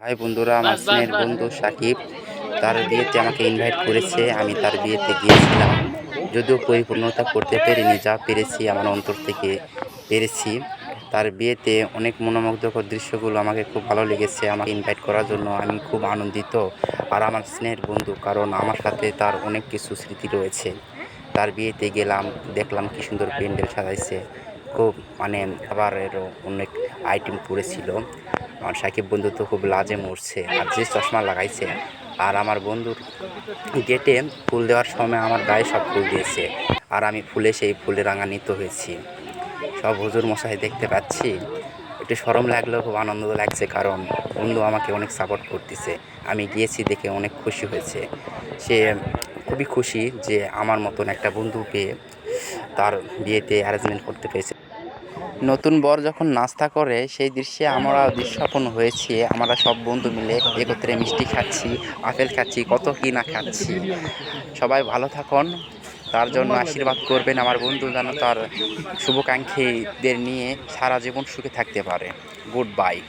High বন্ধুরা আমার স্নেহের বন্ধু সাকিব। তার বিয়েতে আমাকে ইনভাইট করেছে। আমি তার বিয়েতে গিয়েছিলাম। যদিও পরিপূর্ণতা করতে পারিনি যা পেরেছি আমার অন্তর থেকে পেরেছি। তার বিয়েতে অনেক মনোমুগ্ধকর দৃশ্যগুলো আমাকে খুব ভালো লেগেছে আমাকে ইনভাইট করার জন্য। আমি খুব আনন্দিত আর আমার স্নেহের বন্ধু কারণ আমার সাথে তার অনেক কিছু স্মৃতি রয়েছে। তার বিয়েতে গেলাম দেখলাম কি সুন্দর প্যান্ডেল সাজাইছে। খুব মানে আবার খাবারেরও অনেক আইটেম করেছিল আমার সাকিব বন্ধু তো খুব লাজে মরছে, আর যে চশমা লাগাইছে, আর আমার বন্ধুর গেটে ফুল দেওয়ার সময় আমার গায়ে সব ফুল দিয়েছে, আর আমি ফুলে সেই ফুলে রাঙান্বিত হয়েছি। সব হুজুর মশাই দেখতে পাচ্ছি, একটু সরম লাগলেও খুব আনন্দ লাগছে, কারণ বন্ধু আমাকে অনেক সাপোর্ট করতেছে। আমি গিয়েছি দেখে অনেক খুশি হয়েছে। সে খুবই খুশি যে আমার মতন একটা বন্ধু পেয়ে তার বিয়েতে অ্যারেঞ্জমেন্ট করতে পেরেছে। নতুন বর যখন নাস্তা করে, সেই দৃশ্যে আমরা দৃশ্যপন হয়েছি। আমরা সব বন্ধু মিলে একত্রে মিষ্টি খাচ্ছি, আপেল খাচ্ছি, কত কি না খাচ্ছি। সবাই ভালো থাকুন। তার জন্য আশীর্বাদ করবেন আমার বন্ধু যেন তার শুভাকাঙ্ক্ষীদের নিয়ে সারা জীবন সুখে থাকতে পারে। Good bye.